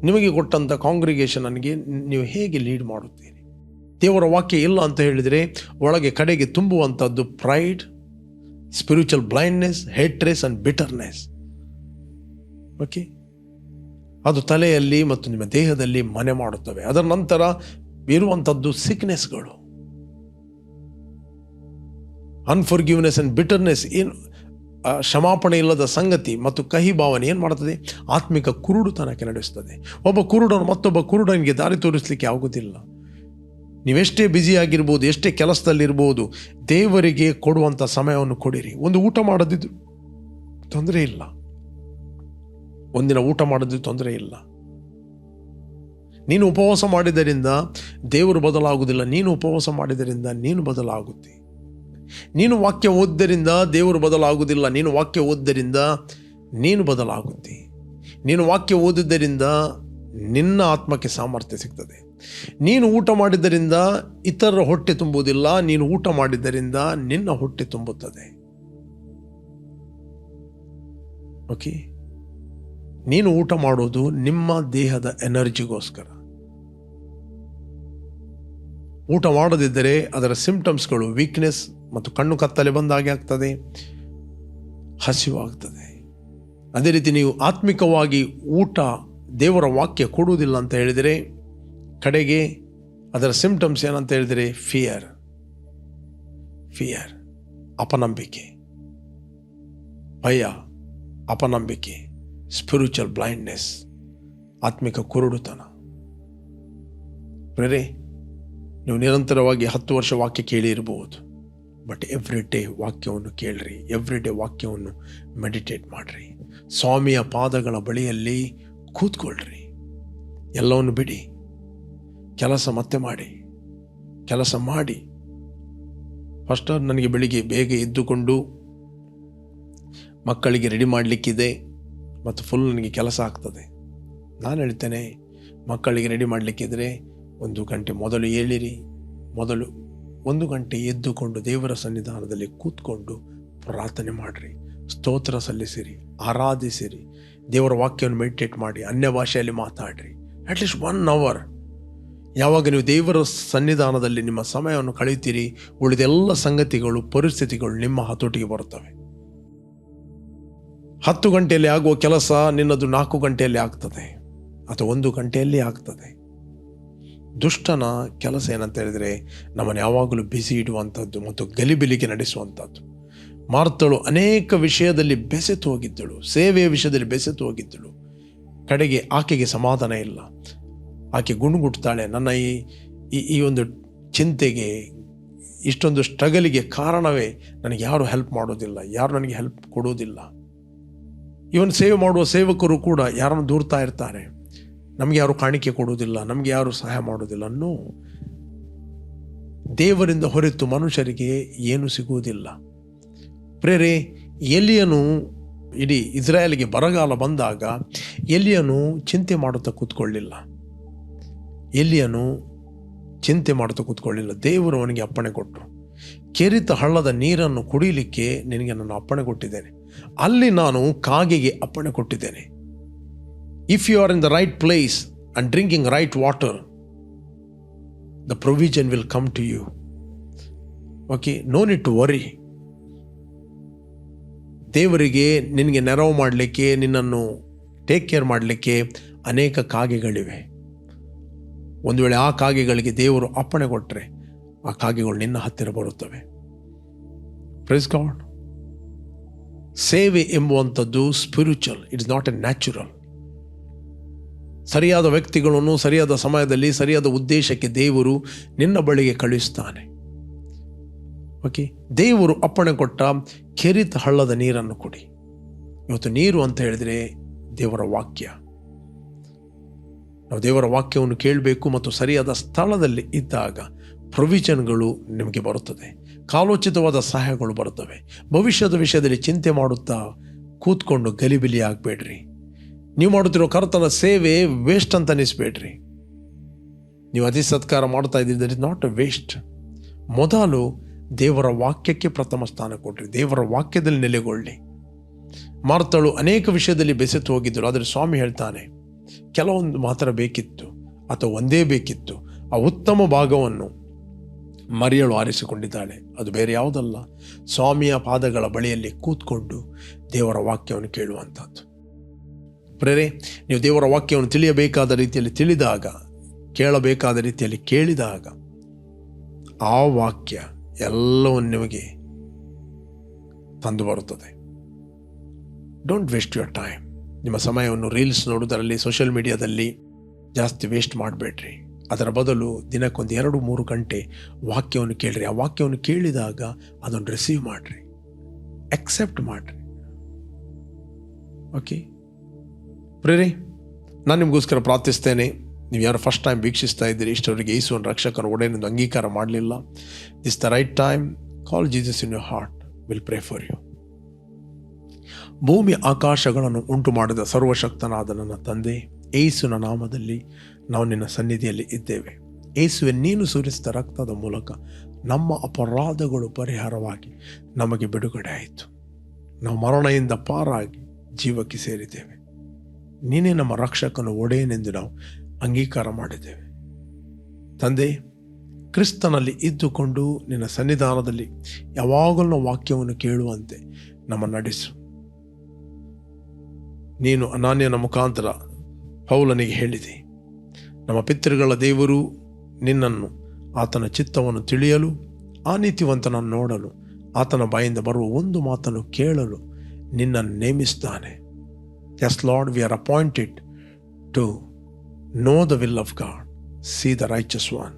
ನಿಮಗೆ ಕೊಟ್ಟಂಥ ಕಾಂಗ್ರಿಗೇಷನ್ ನನಗೆ ನೀವು ಹೇಗೆ ಲೀಡ್ ಮಾಡುತ್ತೀರಿ? ದೇವರ ವಾಕ್ಯ ಇಲ್ಲ ಅಂತ ಹೇಳಿದರೆ ಒಳಗೆ ಕಡೆಗೆ ತುಂಬುವಂಥದ್ದು pride spiritual blindness hatred and bitterness okay ಅದು ತಲೆಯಲ್ಲಿ ಮತ್ತು ನಿಮ್ಮ ದೇಹದಲ್ಲಿ ಮನೆ ಮಾಡುತ್ತವೆ. ಅದರ ನಂತರ ಇರುವಂಥದ್ದು ಸಿಕ್ನೆಸ್ಗಳು ಅನ್ಫರ್ಗಿವ್ನೆಸ್ ಆ್ಯಂಡ್ ಬಿಟರ್ನೆಸ್ ಏನು ಕ್ಷಮಾಪಣೆ ಇಲ್ಲದ ಸಂಗತಿ ಮತ್ತು ಕಹಿ ಭಾವನೆ ಏನು ಮಾಡ್ತದೆ? ಆತ್ಮಿಕ ಕುರುಡುತನಕ್ಕೆ ನಡೆಸ್ತದೆ. ಒಬ್ಬ ಕುರುಡನು ಮತ್ತೊಬ್ಬ ಕುರುಡನಿಗೆ ದಾರಿ ತೋರಿಸಲಿಕ್ಕೆ ಆಗುವುದಿಲ್ಲ ನೀವೆಷ್ಟೇ ಬ್ಯುಸಿ ಆಗಿರ್ಬೋದು, ಎಷ್ಟೇ ಕೆಲಸದಲ್ಲಿರ್ಬೋದು, ದೇವರಿಗೆ ಕೊಡುವಂಥ ಸಮಯವನ್ನು ಕೊಡಿರಿ. ಒಂದು ಊಟ ಮಾಡದಿದ್ದು ತೊಂದರೆ ಇಲ್ಲ. ಒಂದಿನ ಊಟ ಮಾಡೋದು ತೊಂದರೆ ಇಲ್ಲ. ನೀನು ಉಪವಾಸ ಮಾಡಿದ್ದರಿಂದ ದೇವರು ಬದಲಾಗುವುದಿಲ್ಲ. ನೀನು ಉಪವಾಸ ಮಾಡಿದ್ದರಿಂದ ನೀನು ಬದಲಾಗುತ್ತೆ. ನೀನು ವಾಕ್ಯ ಓದ್ದರಿಂದ ದೇವರು ಬದಲಾಗುವುದಿಲ್ಲ. ನೀನು ವಾಕ್ಯ ಓದ್ದರಿಂದ ನೀನು ಬದಲಾಗುತ್ತೆ. ನೀನು ವಾಕ್ಯ ಓದಿದ್ದರಿಂದ ನಿನ್ನ ಆತ್ಮಕ್ಕೆ ಸಾಮರ್ಥ್ಯ ಸಿಗ್ತದೆ. ನೀನು ಊಟ ಮಾಡಿದ್ದರಿಂದ ಇತರರ ಹೊಟ್ಟೆ ತುಂಬುವುದಿಲ್ಲ. ನೀನು ಊಟ ಮಾಡಿದ್ದರಿಂದ ನಿನ್ನ ಹೊಟ್ಟೆ ತುಂಬುತ್ತದೆ. ಓಕೆ ನೀನು ಊಟ ಮಾಡೋದು ನಿಮ್ಮ ದೇಹದ ಎನರ್ಜಿಗೋಸ್ಕರ. ಊಟ ಮಾಡದಿದ್ದರೆ ಅದರ ಸಿಂಪ್ಟಮ್ಸ್ಗಳು ವೀಕ್ನೆಸ್ ಮತ್ತು ಕಣ್ಣು ಕತ್ತಲೆ ಬಂದಾಗೆ ಆಗ್ತದೆ. ಹಸಿವಾಗ್ತದೆ. ಅದೇ ರೀತಿ ನೀವು ಆತ್ಮಿಕವಾಗಿ ಊಟ ದೇವರ ವಾಕ್ಯ ಕೊಡುವುದಿಲ್ಲ ಅಂತ ಹೇಳಿದರೆ ಕಡೆಗೆ ಅದರ ಸಿಂಪ್ಟಮ್ಸ್ ಏನಂತ ಹೇಳಿದರೆ ಫಿಯರ್ ಫಿಯರ್ ಅಪನಂಬಿಕೆ. ಭಯ. ಅಪನಂಬಿಕೆ. ಸ್ಪಿರಿಚುವಲ್ ಬ್ಲೈಂಡ್ನೆಸ್ ಆತ್ಮಿಕ ಕುರುಡುತನ. ಪ್ರೇರೆ, ನೀವು ನಿರಂತರವಾಗಿ ಹತ್ತು ವರ್ಷ ವಾಕ್ಯ ಕೇಳಿ ಇರಬಹುದು ಬಟ್ ಎವ್ರಿ ಡೇ ವಾಕ್ಯವನ್ನು ಕೇಳ್ರಿ. ಎವ್ರಿ ಡೇ ವಾಕ್ಯವನ್ನು ಮೆಡಿಟೇಟ್ ಮಾಡಿರಿ. ಸ್ವಾಮಿಯ ಪಾದಗಳ ಬಳಿಯಲ್ಲಿ ಕೂತ್ಕೊಳ್ರಿ. ಎಲ್ಲವನ್ನು ಬಿಡಿ. ಕೆಲಸ ಮತ್ತೆ ಮಾಡಿ. ಕೆಲಸ ಮಾಡಿ. ಫಸ್ಟ್ ನನಗೆ ಬೆಳಿಗ್ಗೆ ಬೇಗ ಎದ್ದುಕೊಂಡು ಮಕ್ಕಳಿಗೆ ರೆಡಿ ಮಾಡಲಿಕ್ಕಿದೆ. ಮತ್ತು ಫುಲ್ ನನಗೆ ಕೆಲಸ ಆಗ್ತದೆ. ನಾನು ಹೇಳ್ತೇನೆ, ಮಕ್ಕಳಿಗೆ ರೆಡಿ ಮಾಡಲಿಕ್ಕಿದ್ರೆ ಒಂದು ಗಂಟೆ ಮೊದಲು ಏಳಿರಿ. ಮೊದಲು ಒಂದು ಗಂಟೆ ಎದ್ದುಕೊಂಡು ದೇವರ ಸನ್ನಿಧಾನದಲ್ಲಿ ಕೂತ್ಕೊಂಡು ಪ್ರಾರ್ಥನೆ ಮಾಡಿರಿ, ಸ್ತೋತ್ರ ಸಲ್ಲಿಸಿರಿ, ಆರಾಧಿಸಿರಿ, ದೇವರ ವಾಕ್ಯವನ್ನು ಮೆಡಿಟೇಟ್ ಮಾಡಿ, ಅನ್ಯ ಭಾಷೆಯಲ್ಲಿ ಮಾತಾಡ್ರಿ. ಅಟ್ಲೀಸ್ಟ್ ಒನ್ ಅವರ್ ಯಾವಾಗ ನೀವು ದೇವರ ಸನ್ನಿಧಾನದಲ್ಲಿ ನಿಮ್ಮ ಸಮಯವನ್ನು ಕಳೆಯುತ್ತೀರಿ ಉಳಿದೆಲ್ಲ ಸಂಗತಿಗಳು, ಪರಿಸ್ಥಿತಿಗಳು ನಿಮ್ಮ ಹತೋಟಿಗೆ ಬರುತ್ತವೆ. ಹತ್ತು ಗಂಟೆಯಲ್ಲಿ ಆಗುವ ಕೆಲಸ ನಿನ್ನದು ನಾಲ್ಕು ಗಂಟೆಯಲ್ಲಿ ಆಗ್ತದೆ. ಅಥವಾ ಒಂದು ಗಂಟೆಯಲ್ಲಿ ಆಗ್ತದೆ. ದುಷ್ಟನ ಕೆಲಸ ಏನಂತ ಹೇಳಿದರೆ ನಮ್ಮನ್ನು ಯಾವಾಗಲೂ ಬಿಸಿ ಇಡುವಂಥದ್ದು ಮತ್ತು ಗಲಿಬಿಲಿಗೆ ನಡೆಸುವಂಥದ್ದು ಮಾರ್ತಳು ಅನೇಕ ವಿಷಯದಲ್ಲಿ ಬೆಸೆತು ಹೋಗಿದ್ದಳು, ಸೇವೆಯ ವಿಷಯದಲ್ಲಿ ಬೆಸೆತು ಹೋಗಿದ್ದಳು. ಕಡೆಗೆ ಆಕೆಗೆ ಸಮಾಧಾನ ಇಲ್ಲ. ಆಕೆ ಗುಣಗುಟ್ತಾಳೆ, ನನ್ನ ಈ, ಈ- ಒಂದು ಚಿಂತೆಗೆ, ಇಷ್ಟೊಂದು ಸ್ಟ್ರಗಲಿಗೆ ಕಾರಣವೇ ನನಗೆ ಯಾರು ಹೆಲ್ಪ್ ಮಾಡೋದಿಲ್ಲ, ಯಾರು ನನಗೆ ಹೆಲ್ಪ್ ಕೊಡೋದಿಲ್ಲ. ಇವನು ಸೇವೆ ಮಾಡುವ ಸೇವಕರು ಕೂಡ ಯಾರನ್ನು ದೂರ್ತಾ ಇರ್ತಾರೆ. ನಮಗೆ ಯಾರು ಕಾಣಿಕೆ ಕೊಡುವುದಿಲ್ಲ, ನಮಗೆ ಯಾರು ಸಹಾಯ ಮಾಡುವುದಿಲ್ಲ ಅನ್ನೋ ದೇವರಿಂದ ಹೊರತು ಮನುಷ್ಯರಿಗೆ ಏನು ಸಿಗುವುದಿಲ್ಲ. ಪ್ರೇರೆ, ಎಲಿಯನು ಇಡೀ ಇಸ್ರಾಯೇಲ್ಗೆ ಬರಗಾಲ ಬಂದಾಗ ಎಲಿಯನು ಚಿಂತೆ ಮಾಡುತ್ತಾ ಕೂತ್ಕೊಳ್ಳಿಲ್ಲ. ಎಲಿಯನು ಚಿಂತೆ ಮಾಡುತ್ತಾ ಕೂತ್ಕೊಳ್ಳಿಲ್ಲ. ದೇವರು ಅವನಿಗೆ ಅಪ್ಪಣೆ ಕೊಟ್ಟರು ಕೆರಿತ ಹಳ್ಳದ ನೀರನ್ನು ಕುಡಿಯಲಿಕ್ಕೆ ನಿನಗೆ ನಾನು ಅಪ್ಪಣೆ ಕೊಟ್ಟಿದ್ದೇನೆ. ಅಲ್ಲಿ ನಾನು ಕಾಗೆಗೆ ಅಪ್ಪಣೆ ಕೊಟ್ಟಿದ್ದೇನೆ. If you are in the right place and drinking right water the provision will come to you okay no need to worry ದೇವರಿಗೆ ನಿನಗೆ ನೆರವು ಮಾಡಲಿಕ್ಕೆ, ನಿನ್ನನ್ನು ಟೇಕ್ ಕೇರ್ ಮಾಡಲಿಕ್ಕೆ ಅನೇಕ ಕಾಗೆಗಳಿವೆ. ಒಂದು ವೇಳೆ ಆ ಕಾಗೆಗಳಿಗೆ ದೇವರು ಅಪ್ಪಣೆ ಕೊಟ್ಟರೆ ಆ ಕಾಗೆಗಳು ನಿನ್ನ ಹತ್ತಿರ ಬರುತ್ತವೆ. ಪ್ರೈಸ್ ಗಾಡ್ ಸೇವೆ ಎಂಬುವಂಥದ್ದು spiritual it's not a natural ಸರಿಯಾದ ವ್ಯಕ್ತಿಗಳನ್ನು, ಸರಿಯಾದ ಸಮಯದಲ್ಲಿ, ಸರಿಯಾದ ಉದ್ದೇಶಕ್ಕೆ ದೇವರು ನಿನ್ನ ಬಳಿಗೆ ಕಳುಹಿಸ್ತಾನೆ. ಓಕೆ ದೇವರು ಅಪ್ಪಣೆ ಕೊಟ್ಟ ಕೆರಿತ ಹಳ್ಳದ ನೀರನ್ನು ಕೊಡಿ. ಇವತ್ತು ನೀರು ಅಂತ ಹೇಳಿದರೆ ದೇವರ ವಾಕ್ಯ. ನಾವು ದೇವರ ವಾಕ್ಯವನ್ನು ಕೇಳಬೇಕು ಮತ್ತು ಸರಿಯಾದ ಸ್ಥಳದಲ್ಲಿ ಇದ್ದಾಗ ಪ್ರೊವಿಷನ್ಗಳು ನಿಮಗೆ ಬರುತ್ತದೆ. ಕಾಲೋಚಿತವಾದ ಸಹಾಯಗಳು ಬರುತ್ತವೆ. ಭವಿಷ್ಯದ ವಿಷಯದಲ್ಲಿ ಚಿಂತೆ ಮಾಡುತ್ತಾ ಕೂತ್ಕೊಂಡು ಗಲಿಬಿಲಿ ಆಗಬೇಡ್ರಿ. ನೀವು ಮಾಡುತ್ತಿರೋ ಕರ್ತನ ಸೇವೆ ವೇಸ್ಟ್ ಅಂತ ಅನ್ನಿಸ್ಬೇಡ್ರಿ ನೀವು ಅತಿ ಸತ್ಕಾರ ಮಾಡ್ತಾ ಇದ್ದಿದ್ದರೆ ಇಸ್ ನಾಟ್ ಅ ವೇಸ್ಟ್ ಮೊದಲು ದೇವರ ವಾಕ್ಯಕ್ಕೆ ಪ್ರಥಮ ಸ್ಥಾನ ಕೊಡ್ರಿ ದೇವರ ವಾಕ್ಯದಲ್ಲಿ ನೆಲೆಗೊಳ್ಳಿ. ಮಾರ್ತಳು ಅನೇಕ ವಿಷಯದಲ್ಲಿ ಬೆಸೆತು ಹೋಗಿದ್ದರು, ಆದರೆ ಸ್ವಾಮಿ ಹೇಳ್ತಾನೆ, ಕೆಲವೊಂದು ಮಾತ್ರ ಬೇಕಿತ್ತು, ಅಥವಾ ಒಂದೇ ಬೇಕಿತ್ತು, ಆ ಉತ್ತಮ ಭಾಗವನ್ನು ಮರಿಯಳು ಆರಿಸಿಕೊಂಡಿದ್ದಾಳೆ, ಅದು ಬೇರೆ ಯಾವುದಲ್ಲ. ಸ್ವಾಮಿಯ ಪಾದಗಳ ಬಳಿಯಲ್ಲಿ ಕೂತ್ಕೊಂಡು ದೇವರ ವಾಕ್ಯವನ್ನು ಕೇಳುವಂಥದ್ದು ಪ್ರೇರೆ ನೀವು ದೇವರ ವಾಕ್ಯವನ್ನು ತಿಳಿಯಬೇಕಾದ ರೀತಿಯಲ್ಲಿ ತಿಳಿದಾಗ, ಕೇಳಬೇಕಾದ ರೀತಿಯಲ್ಲಿ ಕೇಳಿದಾಗ, ಆ ವಾಕ್ಯ ಎಲ್ಲವನ್ನು ನಿಮಗೆ ತಂದು ಬರುತ್ತದೆ ಡೋಂಟ್ ವೇಸ್ಟ್ ಯುವರ್ ಟೈಮ್ ನಿಮ್ಮ ಸಮಯವನ್ನು ರೀಲ್ಸ್ ನೋಡೋದರಲ್ಲಿ ಸೋಷಿಯಲ್ ಮೀಡಿಯಾದಲ್ಲಿ ಜಾಸ್ತಿ ವೇಸ್ಟ್ ಮಾಡಬೇಡ್ರಿ. ಅದರ ಬದಲು ದಿನಕ್ಕೊಂದು ಎರಡು, ಮೂರು ಗಂಟೆ ವಾಕ್ಯವನ್ನು ಕೇಳ್ರಿ. ಆ ವಾಕ್ಯವನ್ನು ಕೇಳಿದಾಗ ಅದನ್ನು ರಿಸೀವ್ ಮಾಡಿರಿ. ಅಕ್ಸೆಪ್ಟ್ ಮಾಡಿರಿ. ಓಕೆ ಪ್ರೇರಿ ನಾನು ನಿಮಗೋಸ್ಕರ ಪ್ರಾರ್ಥಿಸ್ತೇನೆ. ನೀವು ಯಾರು ಫಸ್ಟ್ ಟೈಮ್ ವೀಕ್ಷಿಸ್ತಾ ಇದ್ದೀರಿ ಇಷ್ಟವರಿಗೆ ಯೇಸುವನ್ನು ರಕ್ಷಕನ ಒಡೆಯನ್ನು ಅಂಗೀಕಾರ ಮಾಡಲಿಲ್ಲ. This the right time call Jesus in your heart will pray for you ಭೂಮಿ ಆಕಾಶಗಳನ್ನು ಉಂಟು ಮಾಡಿದ ಸರ್ವಶಕ್ತನಾದ ನನ್ನ ತಂದೆ ಏಸುನ ನಾಮದಲ್ಲಿ ನಾವು ನಿನ್ನ ಸನ್ನಿಧಿಯಲ್ಲಿ ಇದ್ದೇವೆ. ಏಸುವೆ ನೀನು ಸುರಿಸಿದ ರಕ್ತದ ಮೂಲಕ ನಮ್ಮ ಅಪರಾಧಗಳು ಪರಿಹಾರವಾಗಿ ನಮಗೆ ಬಿಡುಗಡೆ ಆಯಿತು ನಾವು ಮರಣದಿಂದ ಪಾರಾಗಿ ಜೀವಕ್ಕೆ ಸೇರಿದ್ದೇವೆ. ನೀನೇ ನಮ್ಮ ರಕ್ಷಕನು ಒಡೆಯನೆಂದು ನಾವು ಅಂಗೀಕಾರ ಮಾಡಿದ್ದೇವೆ. ತಂದೆ, ಕ್ರಿಸ್ತನಲ್ಲಿ ಇದ್ದುಕೊಂಡು ನಿನ್ನ ಸನ್ನಿಧಾನದಲ್ಲಿ ಯಾವಾಗಲೂ ವಾಕ್ಯವನ್ನು ಕೇಳುವಂತೆ ನಮ್ಮ ನಡೆಸು. ನೀನು ಅನಾನ್ಯನ ಮುಖಾಂತರ ಪೌಲನಿಗೆ ಹೇಳಿದೆ, ನಮ್ಮ ಪಿತೃಗಳ ದೇವರು ನಿನ್ನನ್ನು ಆತನ ಚಿತ್ತವನ್ನು ತಿಳಿಯಲು ಆ ನೀತಿವಂತನನ್ನು ನೋಡಲು, ಆತನ ಬಾಯಿಂದ ಬರುವ ಒಂದು ಮಾತನ್ನು ಕೇಳಲು ನಿನ್ನನ್ನು ನೇಮಿಸ್ತಾನೆ yes Lord, we are appointed to know the will of God, see the righteous one,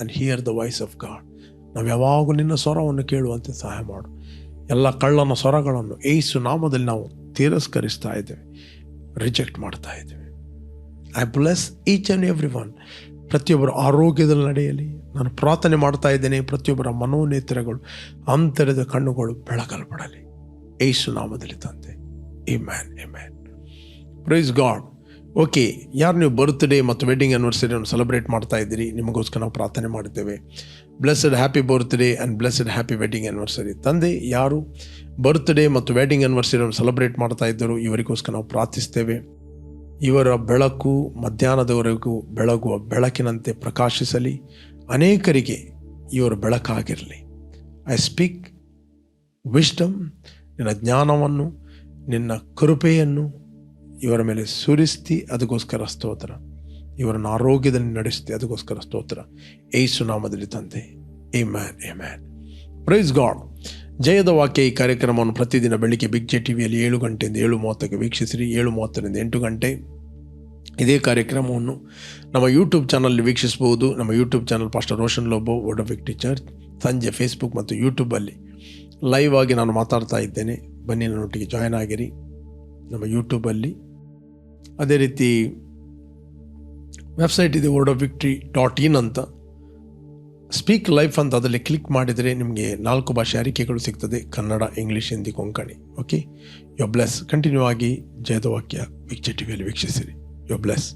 and hear the voice of God. ನಾವು ಯಾವಾಗಲೂ ನಿನ್ನ ಸ್ವರವನ್ನು ಕೇಳುವಂತೆ ಸಹಾಯ ಮಾಡು. ಎಲ್ಲ ಕಳ್ಳನ ಸ್ವರಗಳನ್ನು ಏಸು ನಾಮದಲ್ಲಿ ನಾವು ತಿರಸ್ಕರಿಸ್ತಾ ಇದ್ದೇವೆ. ರಿಜೆಕ್ಟ್ ಮಾಡ್ತಾ ಇದ್ದೇವೆ. I bless each and every one ಪ್ರತಿಯೊಬ್ಬರ ಆರೋಗ್ಯದಲ್ಲಿ ನಡೆಯಲಿ. ನಾನು ಪ್ರಾರ್ಥನೆ ಮಾಡ್ತಾ ಇದ್ದೇನೆ. ಪ್ರತಿಯೊಬ್ಬರ ಮನೋನೇತ್ರಗಳು ಅಂತರದ ಕಣ್ಣುಗಳು ಬೆಳಗಲ್ಪಡಲಿ. ಏಸು ನಾಮದಲ್ಲಿ ತಂದೆ. Amen amen praise God okay ಯಾರು ನೀವು ಬರ್ತ್ಡೇ ಮತ್ತು ವೆಡ್ಡಿಂಗ್ ಆ್ಯನಿವರ್ಸರಿಯನ್ನು ಸೆಲೆಬ್ರೇಟ್ ಮಾಡ್ತಾ ಇದ್ದೀರಿ? ನಿಮಗೋಸ್ಕರ ನಾವು ಪ್ರಾರ್ಥನೆ ಮಾಡ್ತೇವೆ blessed happy birthday and blessed happy wedding anniversary ತಂದೆ, ಯಾರು ಬರ್ತ್ಡೇ ಮತ್ತು ವೆಡ್ಡಿಂಗ್ ಆ್ಯನಿವರ್ಸರಿಯನ್ನು ಸೆಲೆಬ್ರೇಟ್ ಮಾಡ್ತಾ ಇದ್ದರು, ಇವರಿಗೋಸ್ಕರ ನಾವು ಪ್ರಾರ್ಥಿಸ್ತೇವೆ. ಇವರ ಬೆಳಕು ಮಧ್ಯಾಹ್ನದವರೆಗೂ ಬೆಳಗುವ ಬೆಳಕಿನಂತೆ ಪ್ರಕಾಶಿಸಲಿ. ಅನೇಕರಿಗೆ ಇವರ ಬೆಳಕಾಗಿರಲಿ. ಐ ಸ್ಪೀಕ್ ವಿಸ್ಡಮ್ ನಿನ್ನ ಜ್ಞಾನವನ್ನು, ನಿನ್ನ ಕೃಪೆಯನ್ನು ಇವರ ಮೇಲೆ ಸುರಿಸ್ತಿ, ಅದಕ್ಕೋಸ್ಕರ ಸ್ತೋತ್ರ. ಇವರನ್ನು ಆರೋಗ್ಯದಲ್ಲಿ ನಡೆಸ್ತಿ, ಅದಕ್ಕೋಸ್ಕರ ಸ್ತೋತ್ರ. ಏಸು ನಾಮದಲ್ಲಿ ತಂದೆ. Amen amen praise God ಜಯದ ವಾಕ್ಯ ಈ ಕಾರ್ಯಕ್ರಮವನ್ನು ಪ್ರತಿದಿನ ಬೆಳಿಗ್ಗೆ ಬಿಗ್ ಜೆ ಟಿ ವಿಯಲ್ಲಿ ಏಳು ಗಂಟೆಯಿಂದ ಏಳು ಮೂವತ್ತಕ್ಕೆ ವೀಕ್ಷಿಸಿರಿ. ಏಳು ಮೂವತ್ತರಿಂದ ಎಂಟು ಗಂಟೆ. ಇದೇ ಕಾರ್ಯಕ್ರಮವನ್ನು ನಮ್ಮ ಯೂಟ್ಯೂಬ್ ಚಾನಲ್ ವೀಕ್ಷಿಸಬಹುದು. ನಮ್ಮ YouTube channel pastor Roshan Lobo word of victory church ಸಂಜೆ ಫೇಸ್ಬುಕ್ ಮತ್ತು ಯೂಟ್ಯೂಬಲ್ಲಿ ಲೈವ್ ಆಗಿ ನಾನು ಮಾತಾಡ್ತಾ ಇದ್ದೇನೆ. ಬನ್ನಿ ನನ್ನೊಟ್ಟಿಗೆ ಜಾಯ್ನ್ ಆಗಿರಿ. ನಮ್ಮ ಯೂಟ್ಯೂಬಲ್ಲಿ ಅದೇ ರೀತಿ ವೆಬ್ಸೈಟ್ ಇದೆ word of victory dot in ಅಂತ. ಸ್ಪೀಕ್ ಲೈಫ್ ಅಂತ ಅದರಲ್ಲಿ ಕ್ಲಿಕ್ ಮಾಡಿದರೆ ನಿಮಗೆ ನಾಲ್ಕು ಭಾಷೆ ಅರಿಕೆಗಳು ಸಿಗ್ತದೆ. Kannada English Hindi Konkani okay you bless continue ಆಗಿ ಜಯದ ವಾಕ್ಯ ವಿಕ್ಚೆ ಟಿವಿಯಲ್ಲಿ ವೀಕ್ಷಿಸಿರಿ. You bless